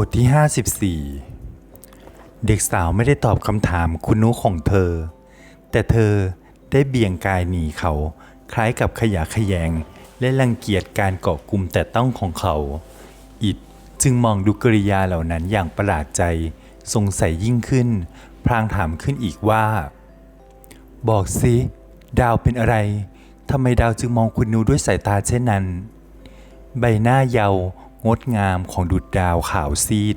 บทที่ 54 เด็กสาวไม่ได้ตอบคำถามคุณนุของเธอ แต่เธอได้เบี่ยงกายหนีเขา คล้ายกับขยะแขยง และรังเกียจการเกาะกลุ่มแต่ต้องของเขา อิดจึงมองดูกริยาเหล่านั้นอย่างประหลาดใจ สงสัยยิ่งขึ้น พลางถามขึ้นอีกว่า บอกสิดาวเป็นอะไรทำไมดาวจึงมองคุณนูด้วยสายตาเช่นนั้น ใบหน้าเยาว งดงามของดุจดาวขาวซีด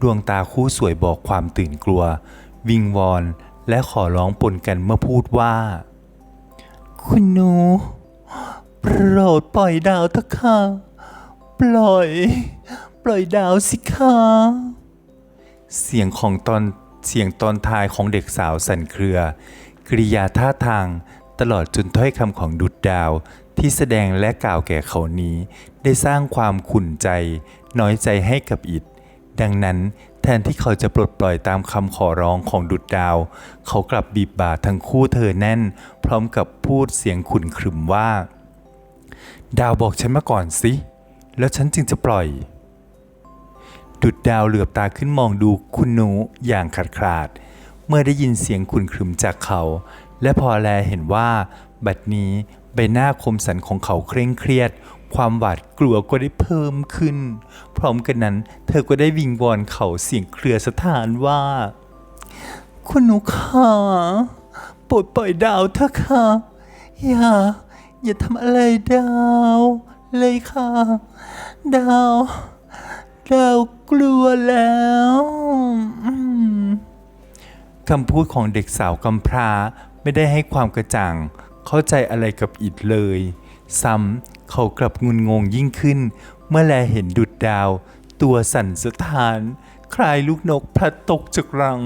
ดวงตาคู่สวยบอกความตื่นกลัว วิงวอนและขอร้องปนกันเมื่อพูดว่า คุณหนู โปรดปล่อยดาวเถอะค่ะ ปล่อย ปล่อยดาวสิคะเสียงของตอนเสียงตอนท้ายของเด็กสาวสั่นเครือ กริยาท่าทางตลอดจนถ้อยคำของดุดดาว ที่แสดงและกล่าวแก่เขานี้ ได้สร้างความขุ่นใจ น้อยใจให้กับอิดดังนั้นแทนที่เขาจะปลดปล่อยตามคำขอร้องของดุดดาว เขากลับบีบบ่าทั้งคู่เธอแน่น พร้อมกับพูดเสียงขุ่นขรึมว่า ดาวบอกฉันมาก่อนสิ แล้วฉันจึงจะปล่อย ดุดดาวเหลือบตาขึ้นมองดูคุณหนูอย่างขาดขาด เมื่อได้ยินเสียงขุ่นขรึมจากเขา และพอแลเห็นว่า บัดนี้ ใบหน้าคมสันของเขาเคร่งเครียด ความหวาดกลัวก็ได้เพิ่มขึ้น พร้อมกันนั้น เธอก็ได้วิงวอนเขาเสียงเครือสถานว่า คุณหนูขาโปรดปล่อยดาวเถอะค่ะ อย่า อย่าทำอะไรดาว เลยค่ะ ดาวดาวกลัวแล้วคำพูดของเด็กสาวกำพร้าไม่ได้ให้ความกระจ่าง เข้าใจอะไรกับอิดเลย ซ้ำเขากลับงุนงงยิ่งขึ้น เมื่อแลเห็นดุดดาว ตัวสั่นสะท้าน คลายลูกนกพลัดตกจากรัง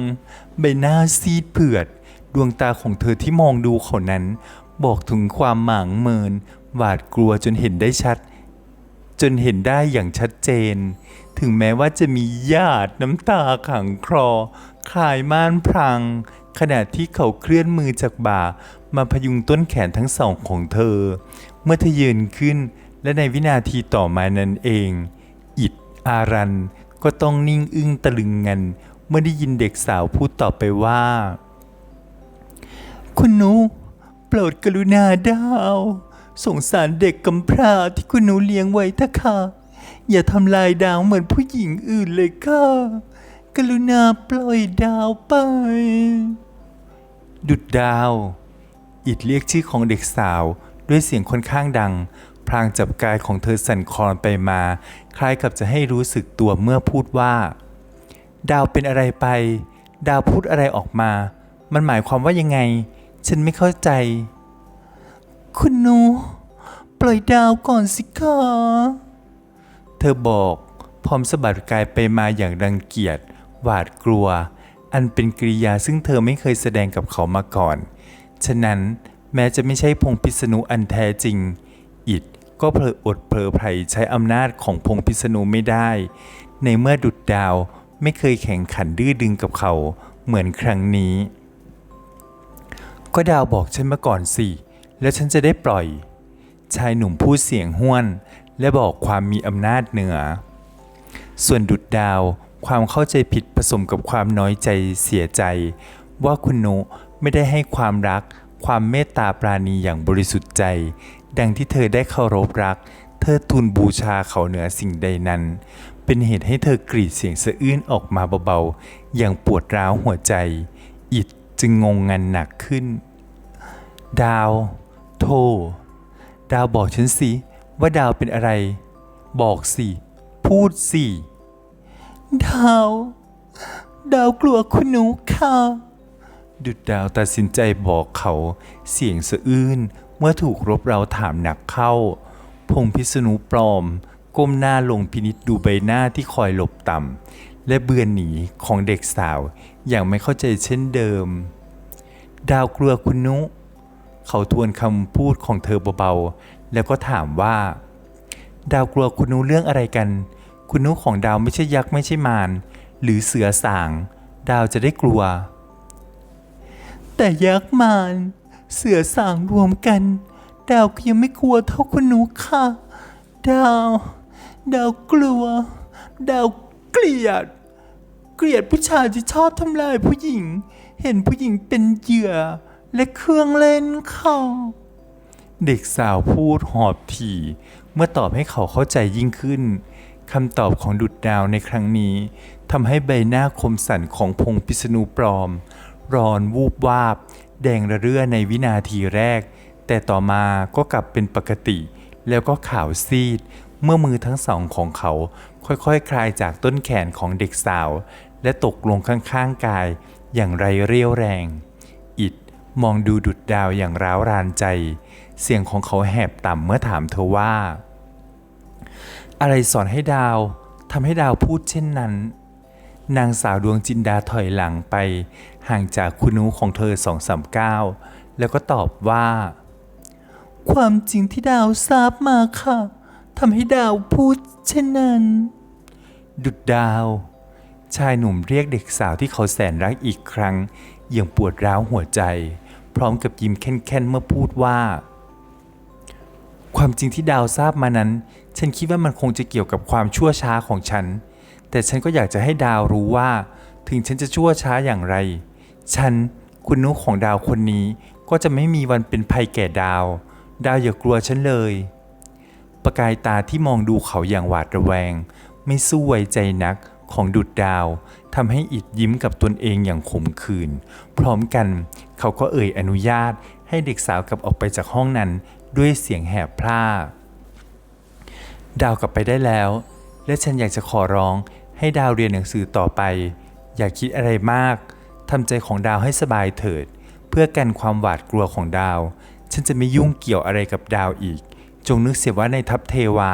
ใบหน้าซีดเผือด ดวงตาของเธอที่มองดูเขานั้น บอกถึงความหมางเมิน หวาดกลัวจนเห็นได้ชัด จนเห็นได้อย่างชัดเจน ถึงแม้ว่าจะมีญาติน้ำตาขังคลอคลายม่านพรางขณะที่เขาเคลื่อนมือจากบ่า มาพยุงต้นแขนทั้งสองของเธอ เมื่อเธอยืนขึ้นและในวินาทีต่อมานั้นเอง อิดอารันก็ต้องนิ่งอึ้งตะลึงงัน เมื่อได้ยินเด็กสาวพูดต่อไปว่า คุณหนูโปรดกรุณาดาว สงสารเด็กกำพร้าที่คุณหนูเลี้ยงไว้เถอะค่ะ อย่าทำลายดาวเหมือนผู้หญิงอื่นเลยค่ะ กรุณาปล่อยดาวไป ดุดดาว อิดเรียกชื่อของเด็กสาว ด้วยเสียงค่อนข้างดัง พลางจับกายของเธอสั่นคลอนไปมา คล้ายกับจะให้รู้สึกตัวเมื่อพูดว่า ดาวเป็นอะไรไป ดาวพูดอะไรออกมา มันหมายความว่ายังไง ฉันไม่เข้าใจ คุณหนู ปล่อยดาวก่อนสิคะเธอบอกพร้อมสะบัดกายไปมาอย่างรังเกียจหวาดกลัว อันเป็นกริยาซึ่งเธอไม่เคยแสดงกับเขามาก่อน ฉะนั้นแม้จะไม่ใช่พงพิษณุอันแท้จริง อิดก็เพลออดเพลอไพรใช้อำนาจของพงพิษณุไม่ได้ ในเมื่อดุดดาวไม่เคยแข่งขันดื้อดึงกับเขาเหมือนครั้งนี้ ก็ดาวบอกฉันมาก่อนสิ แล้วฉันจะได้ปล่อย ชายหนุ่มพูดเสียงห้วน และบอกความมีอำนาจเหนือ ส่วนดุดดาวความเข้าใจผิดผสมกับความน้อยใจเสียใจ ว่าคุณนุ ไม่ได้ให้ความรัก ความเมตตาปราณีอย่างบริสุทธิ์ใจ ดังที่เธอได้เคารพรัก เธอทูลบูชาเขาเหนือสิ่งใดนั้น เป็นเหตุให้เธอกรีดเสียงสะอื้นออกมาเบาๆ อย่างปวดร้าวหัวใจ อิดจึงงงงันหนักขึ้น ดาว โท ดาวบอกฉันสิ ว่าดาวเป็นอะไร บอกสิ พูดสิ ดาว ดาวกลัวคุณหนูค่ะ ดุดดาวตัดสินใจบอกเขาเสียงสะอื้นเมื่อถูกรบเราถามหนักเข้า พงพิษณุปลอม ก้มหน้าลงพินิษดูใบหน้าที่คอยหลบต่ำและเบือนหนีของเด็กสาวอย่างไม่เข้าใจเช่นเดิม ดาวกลัวคุณนุ เขาทวนคำพูดของเธอเบาๆแล้วก็ถามว่า ดาวกลัวคุณนุเรื่องอะไรกัน คุณนุของดาวไม่ใช่ยักษ์ไม่ใช่มารหรือเสือสาง ดาวจะได้กลัว แต่ยักษ์มารเสือสางรวมกัน ดาวก็ยังไม่กลัวเท่าคุณนุค่ะ ดาว ดาวกลัว ดาวเกลียด เกลียดผู้ชายที่ชอบทำลายผู้หญิง เห็นผู้หญิงเป็นเหยื่อ และเครื่องเล่นเขาเด็กสาวพูดหอบถี่ เมื่อตอบให้เขาเข้าใจยิ่งขึ้นคำตอบของดุดดาวในครั้งนี้ทำให้ใบหน้าคมสันของพงพิษณุปลอม ร้อนวูบวาบ แดงระเรื่อในวินาทีแรก แต่ต่อมาก็กลับเป็นปกติ แล้วก็ขาวซีด เมื่อมือทั้งสองของเขา ค่อยๆคคลายจากต้นแขนของเด็กสาว และตกลงข้างๆกาย อย่างไรเรี่ยวแรง อิดมองดูดุดดาวอย่างร้าวรานใจ เสียงของเขาแหบต่ำเมื่อถามเธอว่า อะไรสอนให้ดาวทำให้ดาวพูดเช่นนั้นนางสาวดวงจินดาถอยหลังไป ห่างจากคุณนูของเธอสองสามก้าวแล้วก็ตอบว่า ความจริงที่ดาวทราบมาค่ะทำให้ดาวพูดเช่นนั้น ดุดดาว ชายหนุ่มเรียกเด็กสาวที่เขาแสนรักอีกครั้ง อย่างปวดร้าวหัวใจ พร้อมกับยิ้มแค่นๆเมื่อพูดว่า ความจริงที่ดาวทราบมานั้น ฉันคิดว่ามันคงจะเกี่ยวกับความชั่วช้าของฉัน แต่ฉันก็อยากจะให้ดาวรู้ว่า ถึงฉันจะชั่วช้าอย่างไร ฉันคุณนุของดาวคนนี้ก็จะไม่มีวันเป็นภัยแก่ดาว ดาวอย่ากลัวฉันเลย ประกายตาที่มองดูเขาอย่างหวาดระแวง ไม่สู้ไวใจนักของดุดดาวทำให้อิดยิ้มกับตนเองอย่างขมขื่นพร้อมกันเขาก็เอ่ยอนุญาตให้เด็กสาวกลับออกไปจากห้องนั้นด้วยเสียงแหบพร่า ดาวกลับไปได้แล้ว และฉันอยากจะขอร้องให้ดาวเรียนหนังสือต่อไป อย่าคิดอะไรมาก ทำใจของดาวให้สบายเถิด เพื่อกันความหวาดกลัวของดาว ฉันจะไม่ยุ่งเกี่ยวอะไรกับดาวอีก จงนึกเสียว่าในทัพเทวา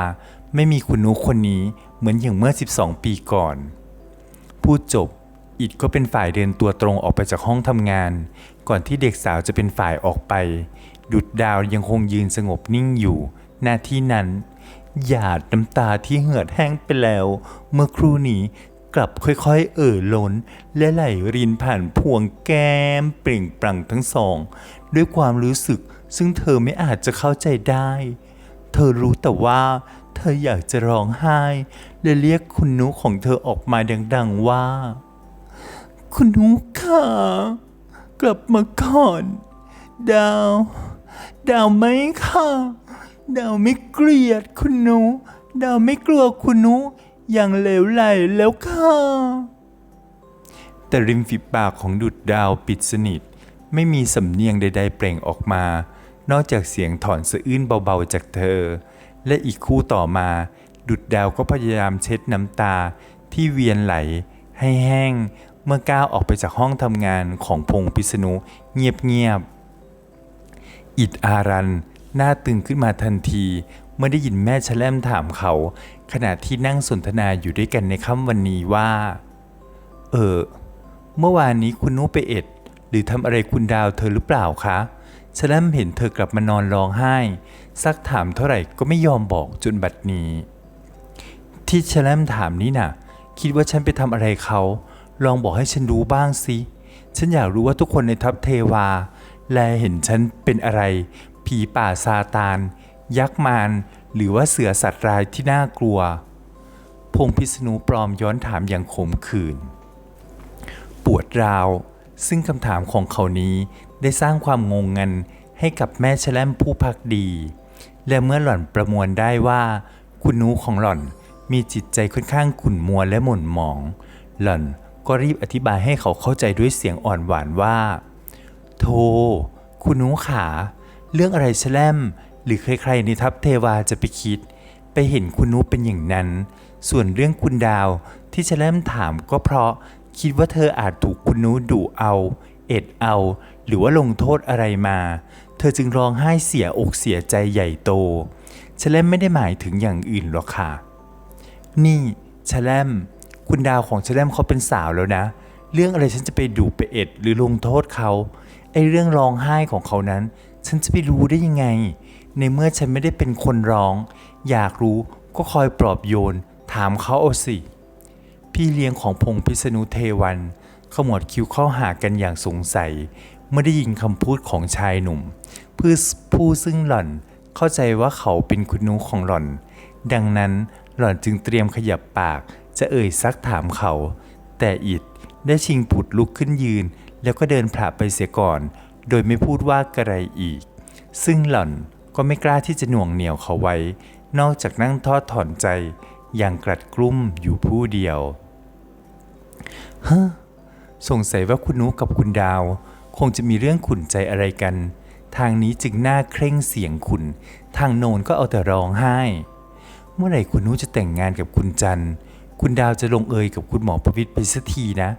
ไม่มีคุณนุคนนี้เหมือนอย่างเมื่อ 12 ปีก่อน พูดจบ อิดก็เป็นฝ่ายเดินตัวตรงออกไปจากห้องทำงาน ก่อนที่เด็กสาวจะเป็นฝ่ายออกไป ดุดดาวยังคงยืนสงบนิ่งอยู่ หน้าที่นั้นหยาดน้ำตาที่เหือดแห้งไปแล้ว เมื่อครู่นี้ กลับค่อยๆ เอ่อล้น และไหลรินผ่านพวงแก้มเปล่งปลั่งทั้งสอง ด้วยความรู้สึกซึ่งเธอไม่อาจจะเข้าใจได้ เธอรู้แต่ว่า เธออยากจะร้องไห้และเรียกคุณนุของเธอออกมาดังๆว่า คุณนุค่ะ กลับมาก่อน ดาว ดาวไหมค่ะ ดาวไม่เกลียดคุณนุ ดาวไม่กลัวคุณนุ อย่างเหลวไหลแล้วค่ะ แต่ริมฝีปากของดุดดาวปิดสนิท ไม่มีสำเนียงใด ๆ เปล่งออกมา นอกจากเสียงถอนสะอื้นเบาๆจากเธอ และอีกคู่ต่อมา ดุดดาวก็พยายามเช็ดน้ำตาที่เวียนไหล ให้แห้ง เมื่อก้าวออกไปจากห้องทำงานของพงพิษณุเงียบๆอิดอารันหน้าตึงขึ้นมาทันที เมื่อได้ยินแม่แชล่มถามเขา ขณะที่นั่งสนทนาอยู่ด้วยกันในค่ำวันนี้ว่า เออ เมื่อวานนี้คุณนุไปเอ็ด หรือทำอะไรคุณดาวเธอหรือเปล่าคะแชล่มเห็นเธอกลับมานอนร้องไห้ ซักถามเท่าไหร่ก็ไม่ยอมบอกจนบัดนี้ ที่แชล่มถามนี่น่ะ คิดว่าฉันไปทำอะไรเขา ลองบอกให้ฉันรู้บ้างสิฉันอยากรู้ว่าทุกคนในทัพเทวา แลเห็นฉันเป็นอะไร ผีป่าซาตาน ยักษ์มารหรือว่าเสือสัตว์ร้ายที่น่ากลัว พงพิษณุปลอมย้อนถามอย่างขมขื่น ปวดร้าว ซึ่งคำถามของเขานี้ได้สร้างความงงงันให้กับแม่แชลมผู้พักดี และเมื่อหล่อนประมวลได้ว่า คุณนูของหล่อนมีจิตใจค่อนข้างขุ่นมัวและหม่นหมอง หล่อนก็รีบอธิบายให้เขาเข้าใจด้วยเสียงอ่อนหวานว่าโธ่คุณนูขา เรื่องอะไรแชลม หรือใครๆในทัพเทวาจะไปคิด ไปเห็นคุณนูเป็นอย่างนั้น ส่วนเรื่องคุณดาวที่แชล่มถามก็เพราะคิดว่าเธออาจถูกคุณนูดุเอา เอ็ดเอา หรือว่าลงโทษอะไรมา เธอจึงร้องไห้เสียอกเสียใจใหญ่โตแชล่มไม่ได้หมายถึงอย่างอื่นหรอกค่ะ นี่แชลมคุณดาวของแชลมเขาเป็นสาวแล้วนะ เรื่องอะไรฉันจะไปดูไปเอ็ดหรือลงโทษเขาไอ้เรื่องร้องไห้ของเขานั้น ฉันจะไปรู้ได้ยังไง ในเมื่อฉันไม่ได้เป็นคนร้อง อยากรู้ก็คอยปลอบโยน ถามเขาเอาสิ พี่เลี้ยงของพงพิษณุเทวันขมวดคิ้วเข้าหากันอย่างสงสัย เมื่อได้ยินคำพูดของชายหนุ่มเพื่อผู้ซึ่งหล่อนเข้าใจว่าเขาเป็นคุณนุของหล่อน ดังนั้นหล่อนจึงเตรียมขยับปากจะเอ่ยซักถามเขา แต่อิดได้ชิงผุดลุกขึ้นยืน แล้วก็เดินผละไปเสียก่อน โดยไม่พูดว่ากระไรอีก ซึ่งหล่อน ก็ไม่กล้าที่จะหน่วงเหนี่ยวเขาไว้ นอกจากนั่งทอดถอนใจ อย่างกลัดกลุ้มอยู่ผู้เดียวเฮ้อสงสัยว่าคุณนุกับคุณดาว คงจะมีเรื่องขุนใจอะไรกัน ทางนี้จึงน่าเคร่งเสียงขุน ทางโนนก็เอาแต่ร้องไห้ เมื่อไหร่คุณนุจะแต่งงานกับคุณจันทร์ คุณดาวจะลงเอยกับคุณหมอประวิตรไปสักทีนะ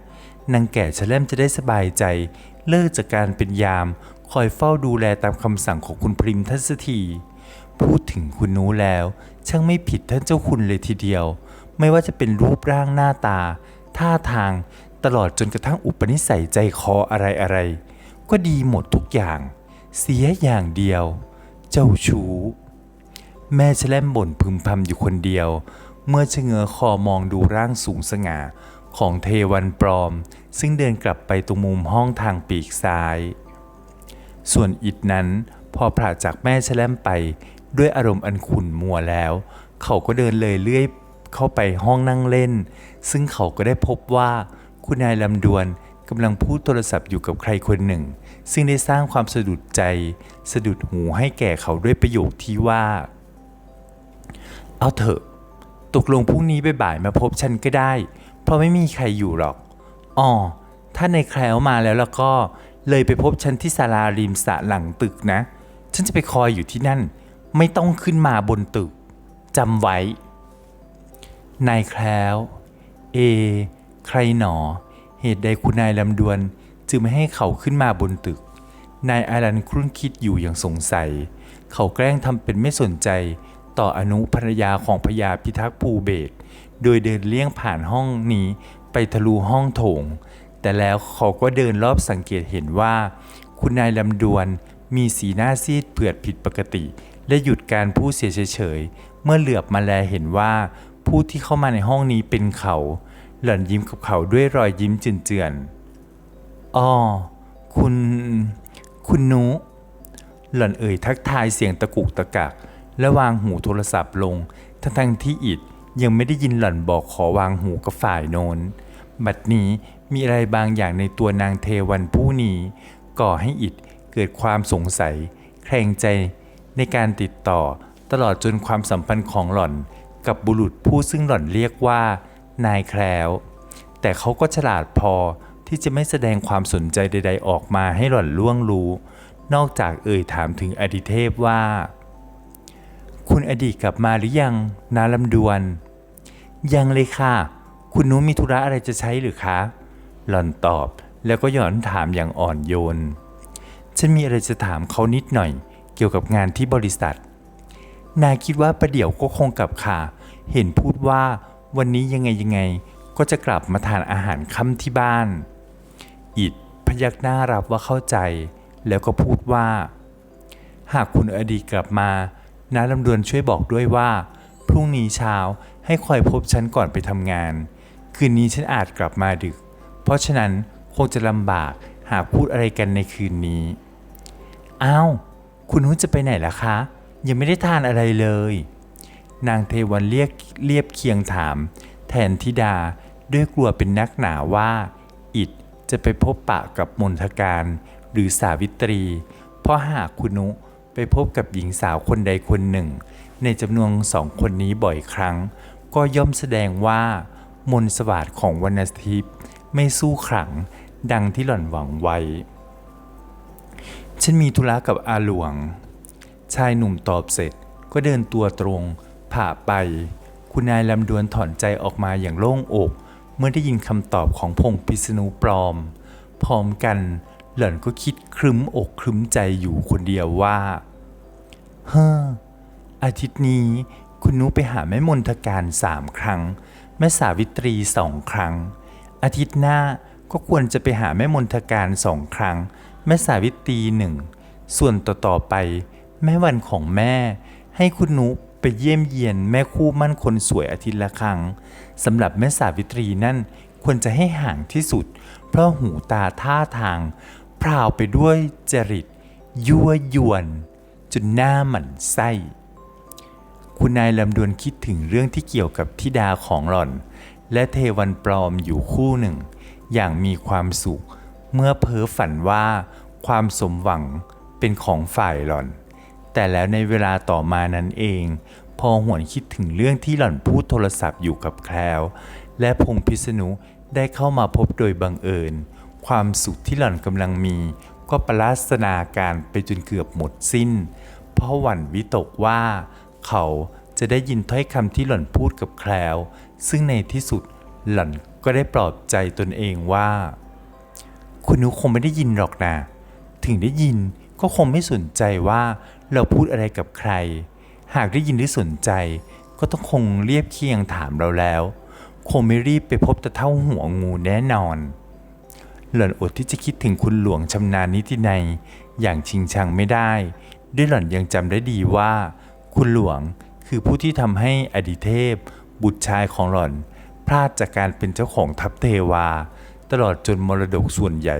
นางแก่ชะแลมจะได้สบายใจ เลิกจากการเป็นยาม คอยเฝ้าดูแลตามคำสั่งของคุณพริมทัศทีพูดถึงคุณนูแล้ว ช่างไม่ผิดท่านเจ้าคุณเลยทีเดียว ไม่ว่าจะเป็นรูปร่างหน้าตา ท่าทางตลอดจนกระทั่งอุปนิสัยใจคออะไรอะไรๆก็ดีหมดทุกอย่าง เสียอย่างเดียว เจ้าชู้ แม่แชล่มบ่นพึมพำอยู่คนเดียว เมื่อชะเง้อคอมองดูร่างสูงสง่าของเทวันปลอม ซึ่งเดินกลับไปตรงมุมห้องทางปีกซ้าย ส่วนอิดนั้นพอผลาจากแม่แชล่มไป ด้วยอารมณ์อันขุ่นมัวแล้ว เขาก็เดินเลยเลื่อยเข้าไปห้องนั่งเล่น ซึ่งเขาก็ได้พบว่าคุณนายลำดวนกำลังพูดโทรศัพท์อยู่กับใครคนหนึ่ง ซึ่งได้สร้างความสะดุดใจ สะดุดหูให้แก่เขาด้วยประโยคที่ว่า เอาเถอะ ตกลงพรุ่งนี้บ่ายมาพบฉันก็ได้ เพราะไม่มีใครอยู่หรอกอ๋อถ้าในแคล้วมาแล้วแล้วก็ เลยไปพบฉันที่ศาลาริมสระหลังตึกนะ ฉันจะไปคอยอยู่ที่นั่น ไม่ต้องขึ้นมาบนตึกจำไว้ นายแคล้วเอ ใครหนอ เหตุใดคุณนายลำดวน จึงไม่ให้เขาขึ้นมาบนตึก นายอารันครุ่นคิดอยู่อย่างสงสัย เขาแกล้งทำเป็นไม่สนใจต่ออนุภรรยาของพญาพิทักษ์ภูเบศโดยเดินเลี่ยงผ่านห้องนี้ไปทะลุห้องโถง แต่แล้วเขาก็เดินรอบสังเกตเห็นว่า คุณนายลำดวนมีสีหน้าซีดเผือดผิดปกติ และหยุดการพูดเสียเฉยๆ เมื่อเหลือบมาแลเห็นว่า ผู้ที่เข้ามาในห้องนี้เป็นเขา หล่อนยิ้มกับเขาด้วยรอยยิ้มเจือนๆอ้อคุณ คุณนุ หล่อนเอ่ยทักทายเสียงตะกุกตะกัก และวางหูโทรศัพท์ลง ทั้งทที่อิดยังไม่ได้ยินหล่อนบอกขอวางหูกับฝ่ายโน้น บัดนี้ มีอะไรบางอย่างในตัวนางเทวันผู้นี้ก่อให้อิดเกิดความสงสัย แคลงใจในการติดต่อตลอดจนความสัมพันธ์ของหล่อนกับบุรุษผู้ซึ่งหล่อนเรียกว่า นายแคล้ว แต่เขาก็ฉลาดพอที่จะไม่แสดงความสนใจใด ๆ ออกมาให้หล่อนล่วงรู้ นอกจากเอ่ยถามถึงอดิเทพว่า คุณอดีตกลับมาหรือยังนาลำดวน ยังเลยค่ะ คุณนุ้มีธุระอะไรจะใช้หรือคะ หล่อนตอบแล้วก็ย้อนถามอย่างอ่อนโยน ฉันมีอะไรจะถามเขานิดหน่อย เกี่ยวกับงานที่บริษัท นายคิดว่าประเดี๋ยวก็คงกลับค่ะ เห็นพูดว่าวันนี้ยังไงยังไง ก็จะกลับมาทานอาหารค่ำที่บ้าน อิดพยักหน้ารับว่าเข้าใจ แล้วก็พูดว่า หากคุณอดีตกลับมาน้าลำดวนช่วยบอกด้วยว่า พรุ่งนี้เช้าให้คอยพบฉันก่อนไปทำงาน คืนนี้ฉันอาจกลับมาดึก เพราะฉะนั้นคงจะลำบากหากพูดอะไรกันในคืนนี้ อ้าว คุณนุ้นจะไปไหนล่ะคะ ยังไม่ได้ทานอะไรเลย นางเทวันเรียกเรียบเคียงถาม แทนธิดาด้วยกลัวเป็นนักหนาว่า อิดจะไปพบปะกับมนทการหรือสาวิตรี เพราะหากคุณนุไปพบกับหญิงสาวคนใดคนหนึ่ง ในจำนวนสองคนนี้บ่อยครั้ง ก็ย่อมแสดงว่ามนต์สวัสดของวรรณทิพย์ ไม่สู้ขลัง ดังที่หล่อนหวังไว้ ฉันมีธุระกับอาหลวง ชายหนุ่มตอบเสร็จก็เดินตัวตรง ผ่าไป คุณนายลำดวนถอนใจออกมาอย่างโล่งอก เมื่อได้ยินคำตอบของพงพิษณุปลอม พร้อมกันหล่อนก็คิดครึ้มอกครึ้มใจอยู่คนเดียวว่า เฮ้อ อาทิตย์นี้คุณนุไปหาแม่มนทการสามครั้ง แม่สาวิตรีสองครั้ง อาทิตย์หน้าก็ควรจะไปหาแม่มนทการสองครั้ง แม่สาวิตรีหนึ่ง ส่วนต่อๆไป แม่วันของแม่ ให้คุณนุไปเยี่ยมเยียนแม่คู่มั่นคนสวยอาทิตย์ละครั้งสำหรับแม่สาวิตรีนั่นควรจะให้ห่างที่สุด เพราะหูตาท่าทาง พราวไปด้วยจริต ยั่วยวน จนหน้าหมันไส้ คุณนายลำดวนคิดถึงเรื่องที่เกี่ยวกับทิดาของหล่อน และเทวันปลอมอยู่คู่หนึ่ง อย่างมีความสุข เมื่อเพ้อฝันว่าความสมหวังเป็นของฝ่ายหล่อน แต่แล้วในเวลาต่อมานั้นเอง พอหวนคิดถึงเรื่องที่หล่อนพูดโทรศัพท์อยู่กับแคลวและพงษ์พิษณุได้เข้ามาพบโดยบังเอิญ ความสุขที่หล่อนกำลังมีก็ประลาสนาการไปจนเกือบหมดสิ้น เพราะหวั่นวิตกว่า เขาจะได้ยินถ้อยคำที่หล่อนพูดกับแคลว ซึ่งในที่สุดหล่อนก็ได้ปลอบใจตนเองว่า คุณนุคงไม่ได้ยินหรอกนะ ถึงได้ยินก็คงไม่สนใจว่าเราพูดอะไรกับใคร หากได้ยินหรือสนใจ ก็ต้องคงเรียบเคียงถามเราแล้ว คงไม่รีบไปพบตะเท่าหัวงูแน่นอน หล่อนอดที่จะคิดถึงคุณหลวงชำนาญนิตินัยอย่างชิงชังไม่ได้ ด้วยหล่อนยังจำได้ดีว่า คุณหลวงคือผู้ที่ทำให้อดิเทพ บุตรชายของหล่อน พลาดจากการเป็นเจ้าของทัพเทวา ตลอดจนมรดกส่วนใหญ่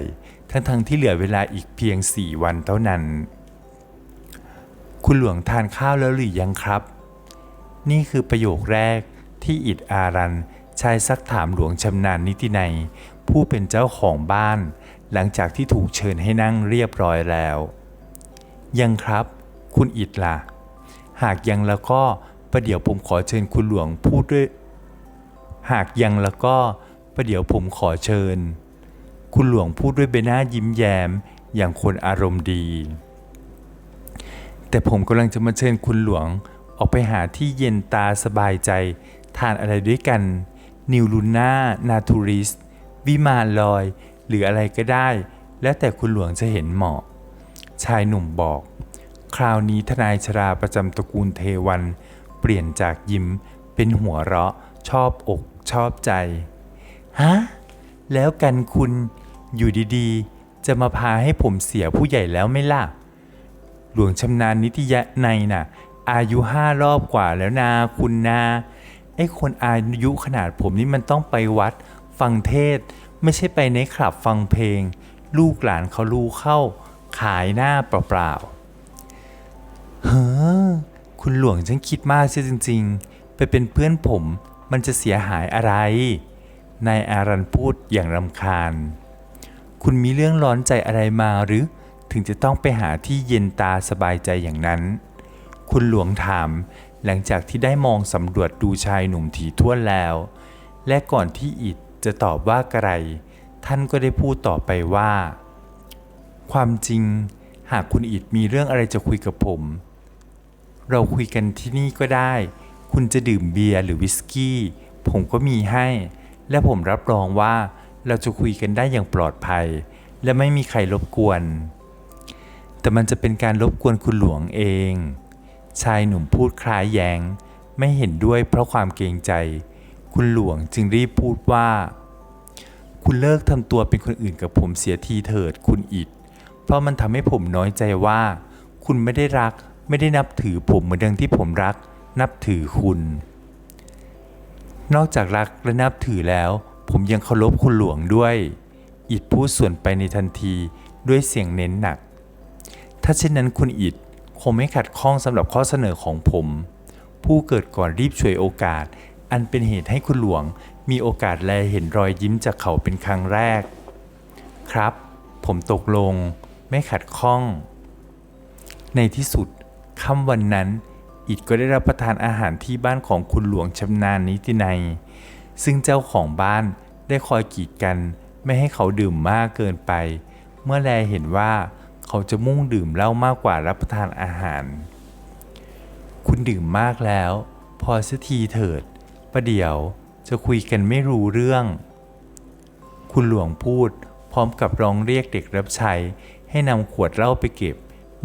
ทั้งๆที่เหลือเวลาอีกเพียงสี่วันเท่านั้น คุณหลวงทานข้าวแล้วหรือยังครับ นี่คือประโยคแรกที่อิดอารันชายซักถามหลวงชำนาญนิตินัย ผู้เป็นเจ้าของบ้าน หลังจากที่ถูกเชิญให้นั่งเรียบร้อยแล้ว ยังครับ คุณอิดล่ะ หากยังแล้วก็ ประเดี๋ยวผมขอเชิญคุณหลวงพูดด้วย หากยังแล้วก็ประเดี๋ยวผมขอเชิญ คุณหลวงพูดด้วยใบหน้ายิ้มแย้มอย่างคนอารมณ์ดี แต่ผมกำลังจะมาเชิญคุณหลวงออกไปหาที่เย็นตาสบายใจ ทานอะไรด้วยกัน นิวลูน่า นาทูริส วิมานลอย หรืออะไรก็ได้ แล้วแต่คุณหลวงจะเห็นเหมาะ ชายหนุ่มบอก คราวนี้ทนายชราประจำตระกูลเทวัน ปลี่ยนจากยิ้มเป็นหัวเราะ ชอบอกชอบใจ ฮะ แล้วกันคุณอยู่ดีๆ จะมาพาให้ผมเสียผู้ใหญ่แล้วไม่ล่ะ หลวงชำนาญนิติยะในน่ะ อายุห้ารอบกว่าแล้วนาคุณนาไอ้คนอายุขนาดผมนี่มันต้องไปวัด ฟังเทศ ไม่ใช่ไปในคลับฟังเพลง ลูกหลานเขารู้เข้า ขายหน้าเปล่าๆเฮ้อ คุณหลวงฉันคิดมากเสียจริง ๆ ไปเป็นเพื่อนผมมันจะเสียหายอะไร นายอารันพูดอย่างรำคาญ คุณมีเรื่องร้อนใจอะไรมาหรือ ถึงจะต้องไปหาที่เย็นตาสบายใจอย่างนั้น คุณหลวงถามหลังจากที่ได้มองสำรวจดูชายหนุ่มถี่ถ้วนแล้ว และก่อนที่อิดจะตอบว่ากระไรท่านก็ได้พูดต่อไปว่า ความจริง หากคุณอิดมีเรื่องอะไรจะคุยกับผม เราคุยกันที่นี่ก็ได้ คุณจะดื่มเบียร์หรือวิสกี้ ผมก็มีให้ และผมรับรองว่าเราจะคุยกันได้อย่างปลอดภัย และไม่มีใครรบกวน แต่มันจะเป็นการรบกวนคุณหลวงเอง ชายหนุ่มพูดคล้ายแยงไม่เห็นด้วยเพราะความเกรงใจ คุณหลวงจึงรีบพูดว่า คุณเลิกทำตัวเป็นคนอื่นกับผมเสียทีเถิดคุณอิด เพราะมันทำให้ผมน้อยใจว่า คุณไม่ได้รัก ไม่ได้นับถือผมเหมือนดังที่ผมรัก นับถือคุณ นอกจากรักและนับถือแล้ว ผมยังเคารพคุณหลวงด้วย อิดพูดส่วนไปในทันทีด้วยเสียงเน้นหนัก ถ้าเช่นนั้นคุณอิดคงไม่ขัดข้องสำหรับข้อเสนอของผม ผู้เกิดก่อนรีบฉวยโอกาส อันเป็นเหตุให้คุณหลวงมีโอกาสแลเห็นรอยยิ้มจากเขาเป็นครั้งแรก ครับ ผมตกลง ไม่ขัดข้อง ในที่สุด ค่ำวันนั้น อิดก็ได้รับประทานอาหารที่บ้านของคุณหลวงชำนาญนิตินัย ซึ่งเจ้าของบ้านได้คอยกีดกันไม่ให้เขาดื่มมากเกินไป เมื่อแลเห็นว่าเขาจะมุ่งดื่มเหล้ามากกว่ารับประทานอาหาร คุณดื่มมากแล้ว พอสักทีเถิด ประเดี๋ยวจะคุยกันไม่รู้เรื่อง คุณหลวงพูดพร้อมกับร้องเรียกเด็กรับใช้ให้นำขวดเหล้าไปเก็บ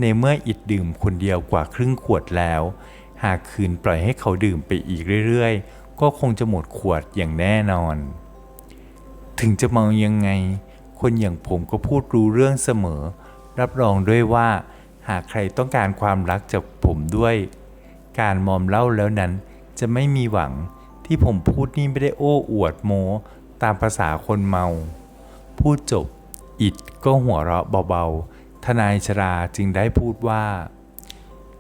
ในเมื่ออิดดื่มคนเดียวกว่าครึ่งขวดแล้ว หากคืนปล่อยให้เขาดื่มไปอีกเรื่อยๆ ก็คงจะหมดขวดอย่างแน่นอน ถึงจะเมายังไง คนอย่างผมก็พูดรู้เรื่องเสมอ รับรองด้วยว่า หากใครต้องการความรักจากผมด้วย การมอมเหล้าแล้วนั้นจะไม่มีหวังที่ผมพูดนี่ไม่ได้โอ้อวดโม ตามภาษาคนเมา พูดจบอิดก็หัวเราะเบาๆ ทนายชราจึงได้พูดว่า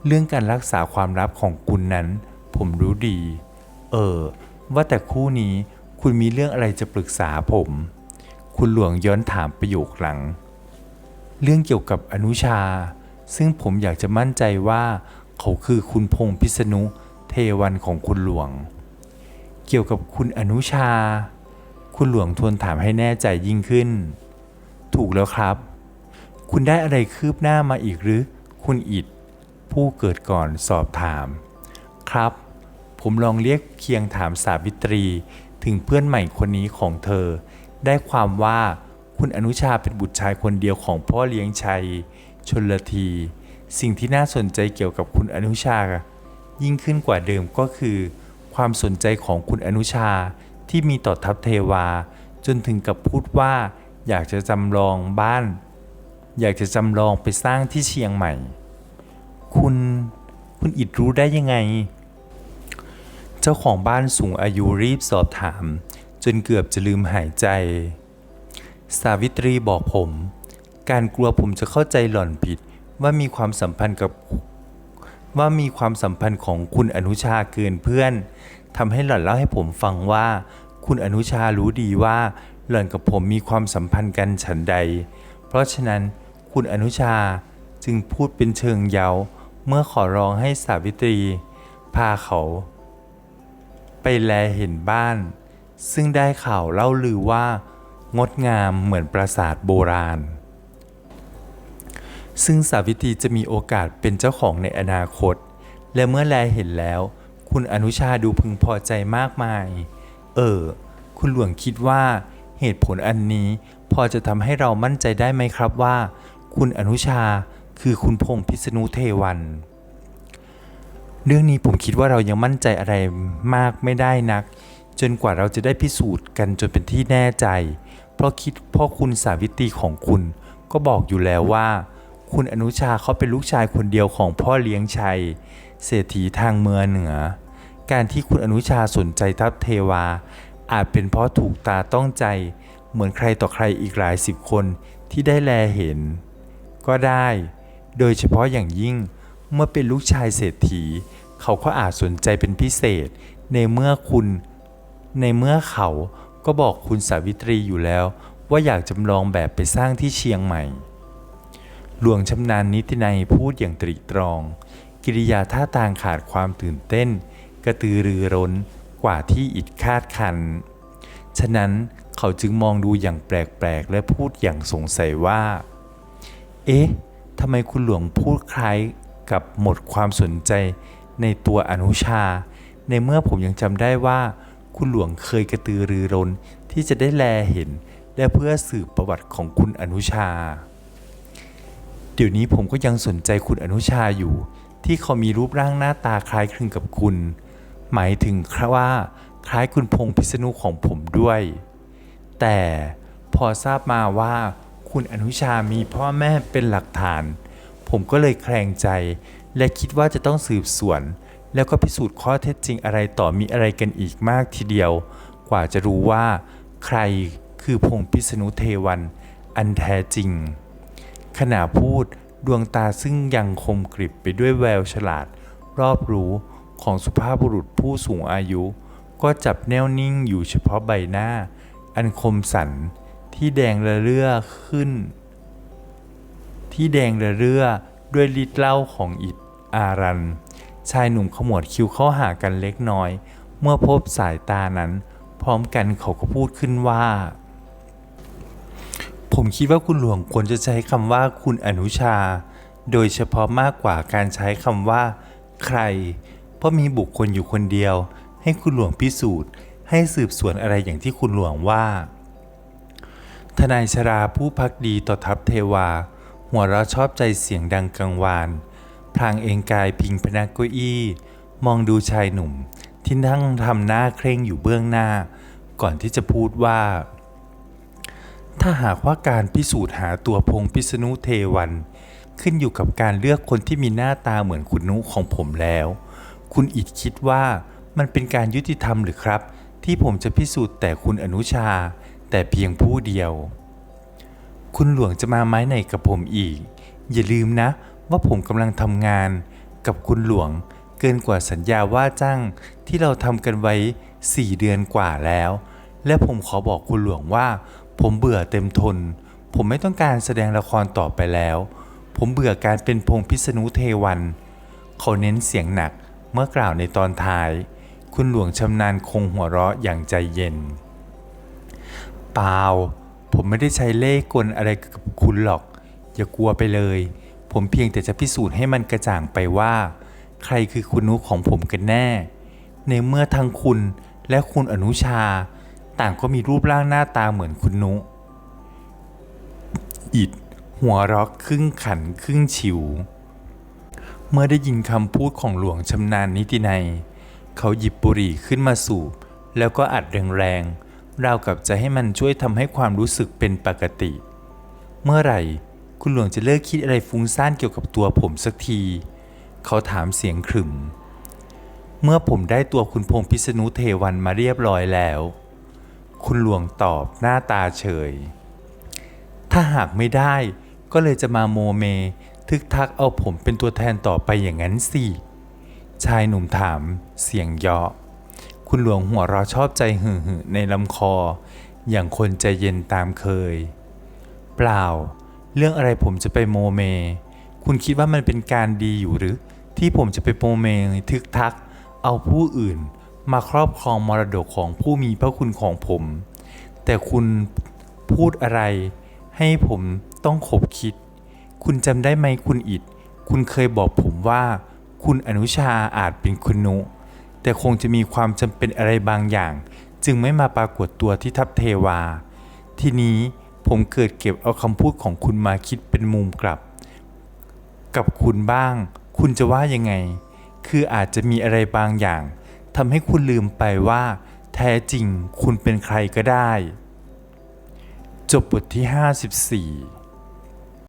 เรื่องการรักษาความลับของคุณนั้น ผมรู้ดี เออ ว่าแต่คู่นี้คุณมีเรื่องอะไรจะปรึกษาผม คุณหลวงย้อนถามประโยคหลัง เรื่องเกี่ยวกับอนุชา ซึ่งผมอยากจะมั่นใจว่า เขาคือคุณพงษ์พิษณุเทวันของคุณหลวง เกี่ยวกับคุณอนุชา คุณหลวงทวนถามให้แน่ใจยิ่งขึ้น ถูกแล้วครับ คุณได้อะไรคืบหน้ามาอีกหรือ คุณอิดผู้เกิดก่อนสอบถาม ครับ ผมลองเรียกเคียงถามสาวิตรี ถึงเพื่อนใหม่คนนี้ของเธอ ได้ความว่าคุณอนุชาเป็นบุตรชายคนเดียวของพ่อเลี้ยงชัย ชนลที สิ่งที่น่าสนใจเกี่ยวกับคุณอนุชา ยิ่งขึ้นกว่าเดิมก็คือ ความสนใจของคุณอนุชาที่มีต่อทัพเทวา จนถึงกับพูดว่าอยากจะจำลองบ้าน อยากจะจำลองไปสร้างที่เชียงใหม่ คุณคุณอิดรู้ได้ยังไง เจ้าของบ้านสูงอายุรีบสอบถาม จนเกือบจะลืมหายใจ สาวิตรีบอกผม การกลัวผมจะเข้าใจหล่อนผิดว่ามีความสัมพันธ์กับว่ามีความสัมพันธ์ของคุณอนุชาเกินเพื่อนทำให้หล่อนเล่าให้ผมฟังว่า คุณอนุชารู้ดีว่าหล่อนกับผมมีความสัมพันธ์กันฉันใด เพราะฉะนั้น คุณอนุชาจึงพูดเป็นเชิงเย้าเมื่อขอร้องให้สาวิตรี พาเขา ไปแลเห็นบ้าน ซึ่งได้ข่าวเล่าลือว่า งดงามเหมือนปราสาทโบราณ ซึ่งสาวิตรีจะมีโอกาสเป็นเจ้าของในอนาคต และเมื่อแลเห็นแล้ว คุณอนุชาดูพึงพอใจมากมาย เออ คุณหลวงคิดว่าเหตุผลอันนี้พอจะทำให้เรามั่นใจได้ไหมครับว่า คุณอนุชาคือคุณพงษ์พิษณุเทวัน เรื่องนี้ผมคิดว่าเรายังมั่นใจอะไรมากไม่ได้นัก จนกว่าเราจะได้พิสูจน์กันจนเป็นที่แน่ใจ เพราะคิดเพ่อคุณสาวิตรีของคุณ ก็บอกอยู่แล้วว่า คุณอนุชาเขาเป็นลูกชายคนเดียวของพ่อเลี้ยงชัย เศรษฐีทางเมืองเหนือ การที่คุณอนุชาสนใจทัพเทวา อาจเป็นเพราะถูกตาต้องใจ เหมือนใครต่อใครอีกหลายสิบคนที่ได้แลเห็น ก็ได้ โดยเฉพาะอย่างยิ่งเมื่อเป็นลูกชายเศรษฐี เขาก็อาจสนใจเป็นพิเศษ ในเมื่อคุณ ในเมื่อเขาก็บอกคุณสาวิตรีอยู่แล้ว ว่าอยากจำลองแบบไปสร้างที่เชียงใหม่ หลวงชำนาญนิตินัยพูดอย่างตรีตรอง กิริยาท่าทางขาดความตื่นเต้น กระตือรือร้นกว่าที่อิดคาดคัน ฉะนั้นเขาจึงมองดูอย่างแปลกๆ และพูดอย่างสงสัยว่า เอ๊ะทำไมคุณหลวงพูดคล้ายกับหมดความสนใจในตัวอนุชา ในเมื่อผมยังจำได้ว่า คุณหลวงเคยกระตือรือร้นที่จะได้แลเห็น และเพื่อสืบประวัติของคุณอนุชา เดี๋ยวนี้ผมก็ยังสนใจคุณอนุชาอยู่ ที่เขามีรูปร่างหน้าตาคล้ายคลึงกับคุณ หมายถึงว่าคล้ายคุณพงษ์พิษณุของผมด้วย แต่พอทราบมาว่า คุณอนุชามีพ่อแม่เป็นหลักฐาน ผมก็เลยแคลงใจ และคิดว่าจะต้องสืบสวน แล้วก็พิสูจน์ข้อเท็จจริงอะไรต่อมีอะไรกันอีกมากทีเดียว กว่าจะรู้ว่า ใครคือพงษ์พิษณุเทวัน อันแท้จริง ขณะพูดดวงตาซึ่งยังคมกริบไปด้วยแววฉลาด รอบรู้ของสุภาพบุรุษผู้สูงอายุ ก็จับแนวนิ่งอยู่เฉพาะใบหน้า อันคมสัน ที่แดงระเรื่อขึ้น ที่แดงระเรื่อด้วยฤทธิ์เล้าของอิดอารัน ชายหนุ่มขมวดคิ้วเข้าหากันเล็กน้อย เมื่อพบสายตานั้น พร้อมกันเขาก็พูดขึ้นว่า ผมคิดว่าคุณหลวงควรจะใช้คำว่าคุณอนุชา โดยเฉพาะมากกว่าการใช้คำว่า ใคร เพราะมีบุคคลอยู่คนเดียว ให้คุณหลวงพิสูจน์ ให้สืบสวนอะไรอย่างที่คุณหลวงว่า ทนายชราผู้พักดีต่อทัพเทวา หัวเราะชอบใจเสียงดังกังวาน พลางเองกายพิงพนักเก้าอี้ มองดูชายหนุ่ม ที่นั่งทำหน้าเคร่งอยู่เบื้องหน้า ก่อนที่จะพูดว่า ถ้าหากว่าการพิสูจน์หาตัวพงพิษณุเทวัน ขึ้นอยู่กับการเลือกคนที่มีหน้าตาเหมือนคุณนุของผมแล้ว คุณอิดคิดว่ามันเป็นการยุติธรรมหรือครับ ที่ผมจะพิสูจน์แต่คุณอนุชา แต่เพียงผู้เดียว คุณหลวงจะมาไม้ไหนกับผมอีก อย่าลืมนะ ว่าผมกำลังทำงาน กับคุณหลวงเกินกว่าสัญญาว่าจ้างที่เราทำกันไว้4เดือนกว่าแล้ว และผมขอบอกคุณหลวงว่า ผมเบื่อเต็มทน ผมไม่ต้องการแสดงละครต่อไปแล้ว ผมเบื่อการเป็นพงพิษณุเทวันเขาเน้นเสียงหนักเมื่อกล่าวในตอนท้าย คุณหลวงชำนาญคงหัวเราะอย่างใจเย็น เปล่า ผมไม่ได้ใช้เล่กลอะไรกับคุณหรอก อย่ากลัวไปเลย ผมเพียงแต่จะพิสูจน์ให้มันกระจ่างไปว่า ใครคือคุณนุของผมกันแน่ ในเมื่อทั้งคุณและคุณอนุชา ต่างก็มีรูปร่างหน้าตาเหมือนคุณนุ อิดหัวเรักครึ่งขันครึ่งฉิว เมื่อได้ยินคำพูดของหลวงชำนาญนิตินัย เขาหยิบบุหรี่ขึ้นมาสูบ แล้วก็อัดแรงๆ เรากับจะให้มันช่วยทำให้ความรู้สึกเป็นปกติ เมื่อไหร่ คุณหลวงจะเลิกคิดอะไรฟุ้งซ่านเกี่ยวกับตัวผมสักที เขาถามเสียงขรึม เมื่อผมได้ตัวคุณพงษ์พิษณุเทวันมาเรียบร้อยแล้ว คุณหลวงตอบหน้าตาเฉย ถ้าหากไม่ได้ก็เลยจะมาโมเม ทึกทักเอาผมเป็นตัวแทนต่อไปอย่างนั้นสิ ชายหนุ่มถามเสียงเยาะ คุณหลวงหัวเราะชอบใจหึ่ๆในลำคอ อย่างคนใจเย็นตามเคย เปล่า เรื่องอะไรผมจะไปโมเม คุณคิดว่ามันเป็นการดีอยู่หรือ ที่ผมจะไปโมเมทึกทัก เอาผู้อื่นมาครอบครองมรดกของผู้มีพระคุณของผม แต่คุณพูดอะไร ให้ผมต้องขบคิด คุณจำได้ไหมคุณอิดคุณเคยบอกผมว่า คุณอนุชาอาจเป็นคุณนุ แต่คงจะมีความจำเป็นอะไรบางอย่าง จึงไม่มาปรากฏตัวที่ทัพเทวา ทีนี้ผมเกิดเก็บเอาคำพูดของคุณมาคิดเป็นมุมกลับ กับคุณบ้าง คุณจะว่ายังไง คืออาจจะมีอะไรบางอย่างทำให้คุณลืมไปว่า แท้จริงคุณเป็นใครก็ได้ จบบทที่ 54